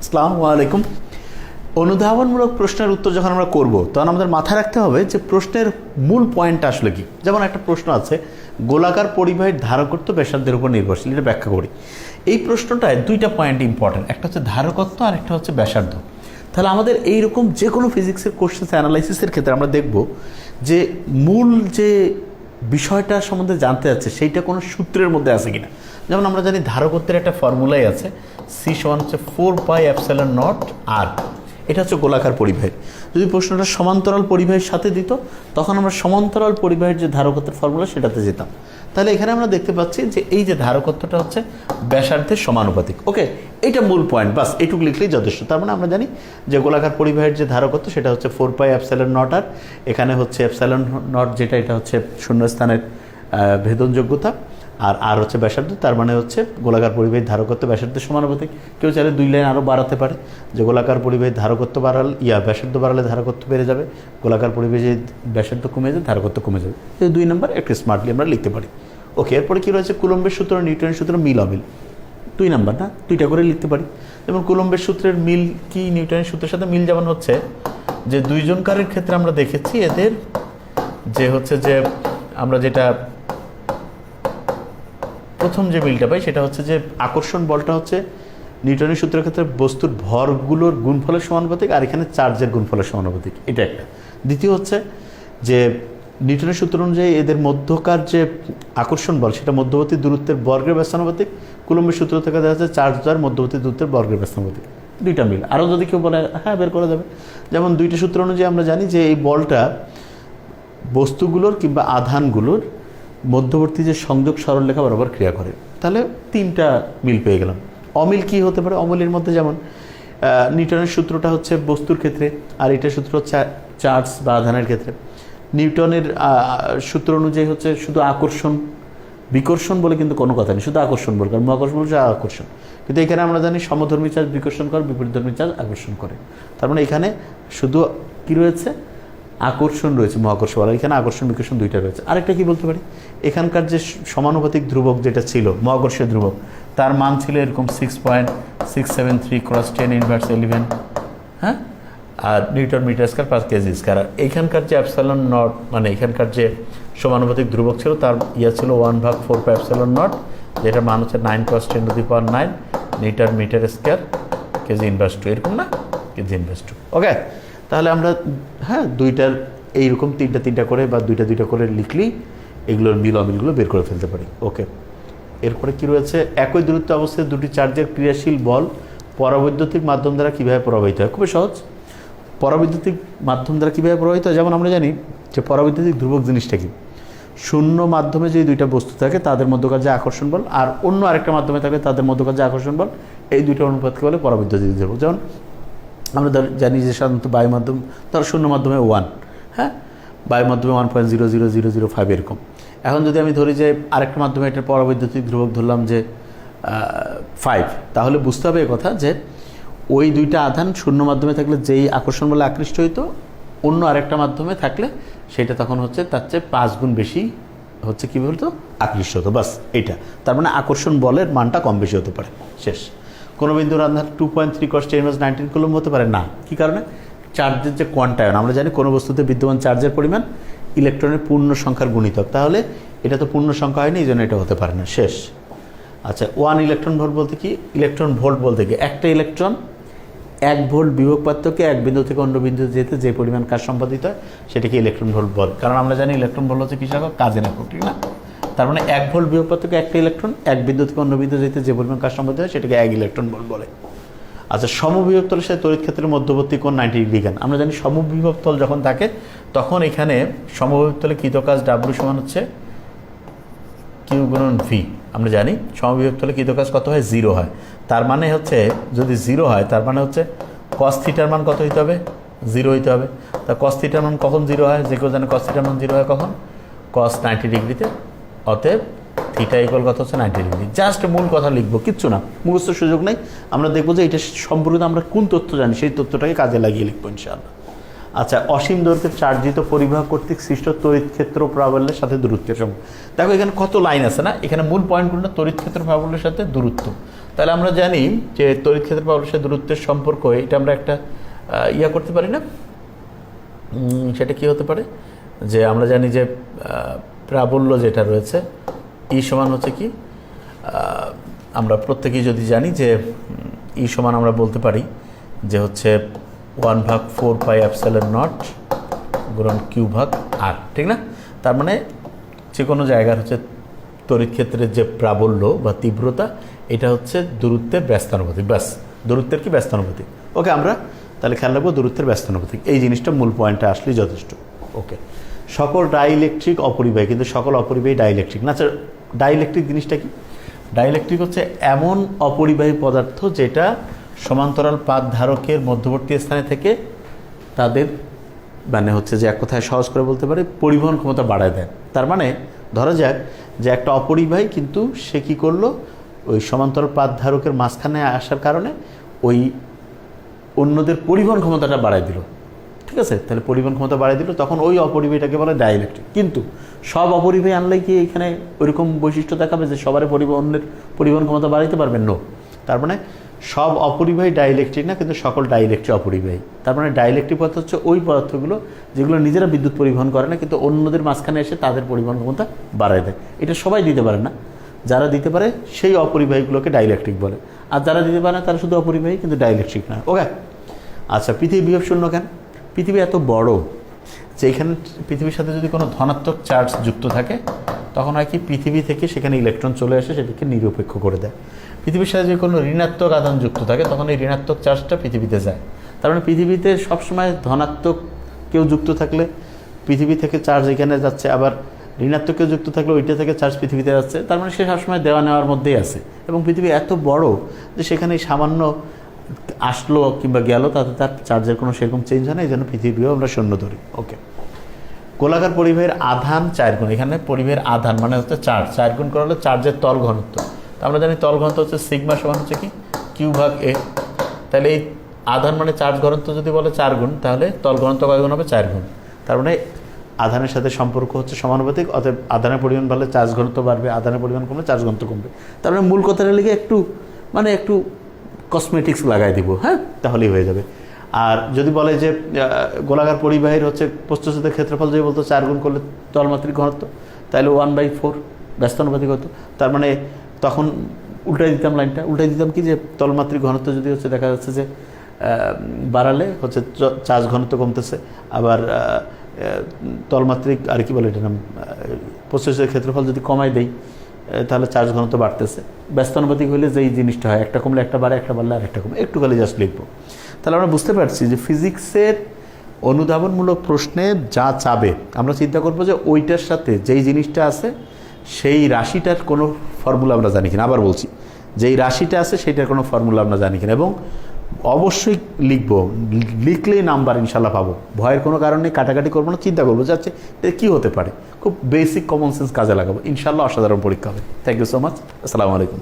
আসসালামু আলাইকুম। অনুধাবনমূলক প্রশ্নের উত্তর যখন আমরা করব, তখন আমাদের মাথায় রাখতে হবে যে প্রশ্নের মূল পয়েন্টটা আসলে কি। যেমন একটা প্রশ্ন আছে, গোলাকার পরিবাহীর ধারকত্ব ব্যাসার্ধের উপর নির্ভরশীল, এটা ব্যাখ্যা করি। এই প্রশ্নটায় দুইটা পয়েন্ট ইম্পর্টেন্ট একটা হচ্ছে ধারকত্ব আর একটা হচ্ছে ব্যাসার্ধ। তাহলে আমাদের এইরকম যে কোনো ফিজিক্সের কোশ্চেন অ্যানালাইসিসের ক্ষেত্রে আমরা দেখব যে মূল যে বিষয়টা সম্বন্ধে জানতে যাচ্ছে, সেইটা কোনো সূত্রের মধ্যে আছে কিনা। যেমন আমরা জানি ধারকত্বের একটা ফর্মুলাই আছে সি সমান হচ্ছে four pi epsilon naught R এটা হচ্ছে গোলাকার পরিবাহী। যদি প্রশ্নটা সমান্তরাল পরিবাহের সাথে দিত, তখন আমরা সমান্তরাল পরিবাহীর যে ধারকত্বের ফর্মুলা সেটাতে যেতাম। তাহলে এখানে আমরা দেখতে পাচ্ছি যে এই যে ধারকত্বটা হচ্ছে ব্যাসার্ধের সমানুপাতিক। ওকে এটা মূল পয়েন্ট বাস এইটুকু লিখলেই যথেষ্ট। তার মানে আমরা জানি যে গোলাকার পরিবাহের যে ধারকত্ব, সেটা হচ্ছে four pi epsilon naught R এখানে হচ্ছে অ্যাপসাইলন নট যেটা এটা হচ্ছে শূন্যস্থানের ভেদনযোগ্যতা। আর আর হচ্ছে ব্যাসার্ধ, তার মানে হচ্ছে গোলাকার পরিবাহীর ধারকত্ব ব্যাসার্ধের সমানুপাতিক কেউ চাইলে দুই লাইন আরও বাড়াতে পারে, যে গোলাকার পরিবাহীর ধারকত্ব বাড়াল, ইয়া, ব্যাসার্ধ বাড়ালে ধারকত্ব বেড়ে যাবে, গোলাকার পরিবেশে ব্যাসার্ধ কমে যাবে, ধারকত্ব কমে যাবে। এই দুই নম্বর একটু স্মার্টলি আমরা লিখতে পারি। ওকে এরপরে কী রয়েছে? কুলম্বের সূত্র, নিউটনের সূত্র, মিল অমিল। দুই নাম্বার না? দুইটা করে লিখতে পারি। যেমন কুলম্বের সূত্রের মিল কি, নিউটনের সূত্রের সাথে মিল যেমন হচ্ছে, যে দুইজনকারের ক্ষেত্রে আমরা দেখেছি এদের যে হচ্ছে যে আমরা যেটা প্রথম যে মিলটা পাই সেটা হচ্ছে যে আকর্ষণ বলটা হচ্ছে নিউটনের সূত্রের ক্ষেত্রে বস্তুর ভরগুলোর গুণফলের সমানুপাতিক আর এখানে চার্জের গুণফলের সমানুপাতিক। এটা একটা। দ্বিতীয় হচ্ছে যে নিউটনের সূত্র অনুযায়ী এদের মধ্যকার যে আকর্ষণ বল, সেটা মধ্যবর্তী দূরত্বের বর্গের ব্যস্তানুপাতিক। কুলম্বের সূত্র থেকে দেখা যাচ্ছে চার্জ দ্বার মধ্যবর্তী দূরত্বের বর্গের ব্যস্তানুপাতিক। দুইটা মিল। আরও যদি কেউ বলে হ্যাঁ বের করা যাবে। যেমন দুইটা সূত্র অনুযায়ী আমরা জানি যে এই বলটা বস্তুগুলোর কিংবা আধানগুলোর মধ্যবর্তী যে সংযোগ সরলরেখা বরাবর ক্রিয়া করে। তাহলে তিনটা মিল পেয়ে গেলাম। অমিল কি হতে পারে? অমিলের মধ্যে যেমন নিউটনের সূত্রটা হচ্ছে বস্তুর ক্ষেত্রে, আর এটা সূত্র হচ্ছে চার্জ বা আধানের ক্ষেত্রে। নিউটনের সূত্র অনুযায়ী হচ্ছে শুধু আকর্ষণ, বিকর্ষণ বলে কিন্তু কোনো কথা নেই, শুধু আকর্ষণ বলে, কারণ মহাকর্ষণ বলছে আকর্ষণ। কিন্তু এখানে আমরা জানি সমধর্মী চার্জ বিকর্ষণ করে, বিপরীতধর্মী চার্জ আকর্ষণ করে। তার মানে এখানে শুধু কি রয়েছে? আকর্ষণ রয়েছে মহাকর্ষ বলা এখানে আকর্ষণ, বিকর্ষণ দুইটা রয়েছে। আরেকটা কি বলতে পারি? এখানকার যে সমানুপাতিক ধ্রুবক যেটা ছিল, মহাকর্ষীয় ধ্রুবক, তার মান ছিল এরকম six point six seven three cross ten inverse eleven হ্যাঁ? আর নিউটন মিটার স্কয়ার পাঁচ কেজি স্কয়ার। আর এইখানকার যে অ্যাপসালন নট মানে এখানকার যে সমানুপাতিক ধ্রুবক ছিল, তার ইয়া ছিল ওয়ান ভাগ ফোর পা অ্যাপসালন নট যেটা মান হচ্ছে nine cross ten to the power nine Newton metre square K G inverse two এরকম না? কেজি ইনভার্স টু ওকে তাহলে আমরা হ্যাঁ দুইটার এইরকম তিনটা তিনটা করে বা দুইটা দুইটা করে লিখলেই এগুলোর মিল অমিলগুলো বের করে ফেলতে পারি। ওকে। এরপরে কি রয়েছে? একই দূরত্ব অবস্থায় দুটি চার্জের ক্রিয়াশীল বল পরাবৈদ্যুতিক মাধ্যম দ্বারা কীভাবে প্রভাবিত হয়? খুবই সহজ। পরাবৈদ্যুতিক মাধ্যম দ্বারা কীভাবে প্রভাবিত হয়? যেমন আমরা জানি যে পরাবৈদ্যুতিক ধ্রুবক জিনিসটা কি? শূন্য মাধ্যমে যে দুইটা বস্তু থাকে, তাদের মধ্যকার যে আকর্ষণ বল, আর অন্য আরেকটা মাধ্যমে থাকলে তাদের মধ্যকার যে আকর্ষণ বল, এই দুইটা অনুপাতকে বলে পরাবৈদ্যুতিক ধ্রুবক। যেমন আমরা ধর জানি যে সাধারণত বায়ু মাধ্যম, ধর শূন্য মাধ্যমে ওয়ান হ্যাঁ? বায়ু মাধ্যমে one point zero zero zero zero five এরকম। এখন যদি আমি ধরি যে আরেকটা মাধ্যমে এটার পরাবৈদ্যুতিক ধ্রুবক ধরলাম যে ফাইভ তাহলে বুঝতে হবে কথা যে ওই দুইটা আধান শূন্য মাধ্যমে থাকলে যেই আকর্ষণ বলে আকৃষ্ট হইতো, অন্য আরেকটা মাধ্যমে থাকলে সেটা তখন হচ্ছে তার চেয়ে পাঁচ গুণ বেশি হচ্ছে কী বলতো? আকৃষ্ট হতো, বাস এটা তার মানে আকর্ষণ বলের মানটা কম বেশি হতে পারে। শেষ। কোনো বিন্দু আধার টু পয়েন্ট থ্রি কস্ট টেন নাইনটিন কুলম হতে পারে? না। কি কারণে? চার্জের যে কোয়ান্টায়ন আমরা জানি কোনো বস্তুতে বিদ্যমান চার্জের পরিমাণ ইলেকট্রনের পূর্ণ সংখ্যার গুণিতক। তাহলে এটা তো পূর্ণ সংখ্যা হয়নি এই জন্য এটা হতে পারে না। শেষ। আচ্ছা ওয়ান ইলেকট্রন ভোল্ট বলতে কি? ইলেকট্রন ভোল্ট বলতে কি? একটা ইলেকট্রন এক ভোল্ট বিভব পার্থক্যে এক বিন্দু থেকে অন্য বিন্দুতে যেতে যে পরিমাণ কাজ সম্পাদিত হয়, সেটাকে ইলেকট্রন ভোল্ট বল। কারণ আমরা জানি ইলেকট্রন ভোল্ট হচ্ছে একক? কাজের একক ঠিক না? তার মানে এক ভোল্ট বিভব পার্থক্যে একটা ইলেকট্রন এক বিন্দু থেকে অন্য বিন্দুতে যেতে যে পরিমাণ কাজ সম্পাদিত হয় সেটাকে এক ইলেকট্রন ভোল্ট বলে। আচ্ছা সমবিভব তলের সাথে তড়িৎ ক্ষেত্রের মধ্যবর্তী কোণ নাইনটি ডিগ্রি জ্ঞান আমরা জানি সমবিভব যখন থাকে, তখন এখানে সমবিভব কৃত কাজ ডাব্লু সমান হচ্ছে কিউ গুণন ভি আমরা জানি সমবিভব কৃত কাজ কত হয়? জিরো হয়। তার মানে হচ্ছে, যদি জিরো হয়, তার মানে হচ্ছে কস থিটার মান কত হইতে হবে? জিরো হইতে হবে। তা কস থিটার মান কখন জিরো হয়? যে কেউ জানে কস থিটার মান জিরো হয় কখন? কস নাইনটি ডিগ্রিতে অতএব থিটা ইকুয়াল কত হচ্ছে নাইনটি ডিগ্রি জাস্ট মূল কথা লিখব, কিচ্ছু না। মুখস্থ সুযোগ নেই। আমরা দেখব যে এটা সম্পর্কিত আমরা কোন তথ্য জানি, সেই তথ্যটাকে কাজে লাগিয়ে লিখব ইনশাআল্লাহ। আচ্ছা অসীম দৈর্ঘ্যের চার্জিত পরিবাহ কর্তৃক সৃষ্ট তড়িৎ ক্ষেত্র প্রাবল্যের সাথে দূরত্বের সম্পর্ক দেখো, এখানে কত লাইন আছে না? এখানে মূল পয়েন্টগুলো তড়িৎ ক্ষেত্র প্রাবল্যের সাথে দূরত্ব। তাহলে আমরা জানি যে তড়িৎ ক্ষেত্র প্রবলের দূরত্বের সম্পর্ক, এটা আমরা একটা ইয়া করতে পারি না? সেটা কি হতে পারে? যে আমরা জানি যে প্রাবল্য যেটা রয়েছে, ই সমান হচ্ছে কি? আমরা প্রত্যেকেই যদি জানি যে ই সমান আমরা বলতে পারি যে হচ্ছে ওয়ান ভাগ ফোর পাই অ্যাপসেলের নট গুণন কিউ ভাগ আর, ঠিক না? তার মানে যে কোনো জায়গার হচ্ছে তড়িৎ ক্ষেত্রের যে প্রাবল্য বা তীব্রতা, এটা হচ্ছে দূরত্বের ব্যস্তানুপাতিক, ব্যাস, দূরত্বের কি ব্যস্তানুপাতিক? ওকে, আমরা তাহলে খেয়াল রাখব দূরত্বের ব্যস্তানুপাতিক, এই জিনিসটা মূল পয়েন্টে আসলেই যথেষ্ট, ওকে। সকল ডাইইলেকট্রিক অপরিবাহী, কিন্তু সকল অপরিবাহী ডাইইলেকট্রিক। না স্যার ডাইইলেকট্রিক জিনিসটা কি? ডাইইলেকট্রিক হচ্ছে এমন অপরিবাহী পদার্থ যেটা সমান্তরাল পাত ধারকের মধ্যবর্তী স্থানে থেকে তাদের মানে হচ্ছে যে এক কথায় সহজ করে বলতে পারে, পরিবহন ক্ষমতা বাড়ায় দেয়। তার মানে ধরা যাক যে একটা অপরিবাহী কিন্তু সে কী করল? ওই সমান্তরাল পাত ধারকের মাঝখানে আসার কারণে ওই অন্যদের পরিবহন ক্ষমতাটা বাড়ায় দিল। ঠিক আছে, তাহলে পরিবহন ক্ষমতা বাড়িয়ে দিল, তখন ওই অপরিবাহীটাকে বলে ডাইইলেকট্রিক। কিন্তু সব অপরিবাহী আনলে কি এখানে ওইরকম বৈশিষ্ট্য দেখাবে যে সবার পরিবহনের, পরিবহন ক্ষমতা বাড়াইতে পারবেন? নো তার মানে সব অপরিবাহী ডাইইলেকট্রিক না, কিন্তু সকল ডাইইলেকট্রিক অপরিবাহী। তার মানে ডাইইলেকট্রিক পদার্থ হচ্ছে ওই পদার্থগুলো যেগুলো নিজেরা বিদ্যুৎ পরিবহন করে না, কিন্তু অন্যদের মাঝখানে এসে তাদের পরিবহন ক্ষমতা বাড়ায় দেয়। এটা সবাই দিতে পারে না। যারা দিতে পারে সেই অপরিবাহীগুলোকে ডাইইলেকট্রিক বলে। আর যারা দিতে পারে না, তারা শুধু অপরিবাহী, কিন্তু ডাইইলেকট্রিক না। ওকে আচ্ছা পৃথিবী বিভব শূন্য কেন? পৃথিবী এত বড় যে এখানে পৃথিবীর সাথে যদি কোনো ধনাত্মক চার্জ যুক্ত থাকে, তখন হয় কি পৃথিবী থেকে সেখানে ইলেকট্রন চলে আসে, সেটাকে নিরপেক্ষ করে দেয়। পৃথিবীর সাথে যদি কোনো ঋণাত্মক আদান যুক্ত থাকে, তখন এই ঋণাত্মক চার্জটা পৃথিবীতে যায়। তার মানে পৃথিবীতে সবসময় ধনাত্মক কেউ যুক্ত থাকলে পৃথিবী থেকে চার্জ এখানে যাচ্ছে, আবার ঋণাত্মক কেউ যুক্ত থাকলে ওইটা থেকে চার্জ পৃথিবীতে যাচ্ছে। তার মানে সে সবসময় দেওয়া নেওয়ার মধ্যেই আছে। এবং পৃথিবী এত বড় যে সেখানে সামান্য আসলো কিংবা গেল, তাতে তার চার্জের কোনো সেরকম চেঞ্জ হয় না, এই জন্য পৃথিবীও আমরা শূন্য ধরি। ওকে গোলাকার পরিবাহের আধান চার গুণ। এখানে পরিবাহের আধান মানে হচ্ছে চার্জ চার গুণ করা হলো চার্জের তল ঘনত্ব। তো আমরা জানি তল ঘনত্ব হচ্ছে সিগমা সমান হচ্ছে কি? কিউ ভাগ এ তাহলে এই আধান মানে চার্জ ঘনত্ব যদি বলে চার গুণ, তাহলে তল ঘনত্ব কয় গুণ হবে? চার গুণ। তার মানে আধানের সাথে সম্পর্ক হচ্ছে সমানুপাতিক, অতএব আধানের পরিমাণ বাড়লে চার্জ ঘনত্ব বাড়বে, আধানের পরিমাণ কমলে চার্জ ঘনত্ব কমবে। তার মানে মূল কথাটা লিখে একটু মানে একটু কসমেটিক্স লাগাই দিব হ্যাঁ? তাহলেই হয়ে যাবে। আর যদি বলে যে গোলাকার পরিবাহীর হচ্ছে প্রস্তুতের ক্ষেত্রফল যদি বলতো চার গুণ করলে তলমাত্রিক ঘনত্ব তাহলে ওয়ান বাই ফোর ব্যস্তানুপাতিক হতো। তার মানে তখন উল্টাই দিতাম লাইনটা উল্টাই দিতাম কি যে তলমাত্রিক ঘনত্ব যদি হচ্ছে দেখা যাচ্ছে যে বাড়ালে হচ্ছে চার্জ ঘনত্ব কমতেছে। আবার তলমাত্রিক আর কি বলে এটা নাম প্রসেসের ক্ষেত্রফল যদি কমাই আহ, তাহলে চার্জ ঘনত্ব বাড়তেছে। ব্যস্তানুপাতিক হলে যেই জিনিসটা হয়, একটা কমলে একটা বাড়ে, একটা বাড়লে আর একটা কমে। একটু খালি জাস্ট লিখব। তাহলে আমরা বুঝতে পারছি যে ফিজিক্সের অনুধাবনমূলক প্রশ্নে যা চাবে, আমরা চিন্তা করব যে ওইটার সাথে যেই জিনিসটা আছে, সেই রাশিটার কোনো ফর্মুলা আমরা জানি কিনা। আবার বলছি, যেই রাশিটা আছে সেটার কোনো ফর্মুলা আমরা জানি কিনা। এবং অবশ্যই লিখব। লিখলেই নাম্বার ইনশাল্লাহ পাবো। ভয়ের কোনো কারণে কাটাকাটি করব না, চিন্তা করব, যাচ্ছে এটা কী হতে পারে? খুব বেসিক কমন সেন্স কাজে লাগাবো। ইনশাল্লাহ অসাধারণ পরীক্ষা হবে। থ্যাংক ইউ সো মাচ আসসালামু আলাইকুম।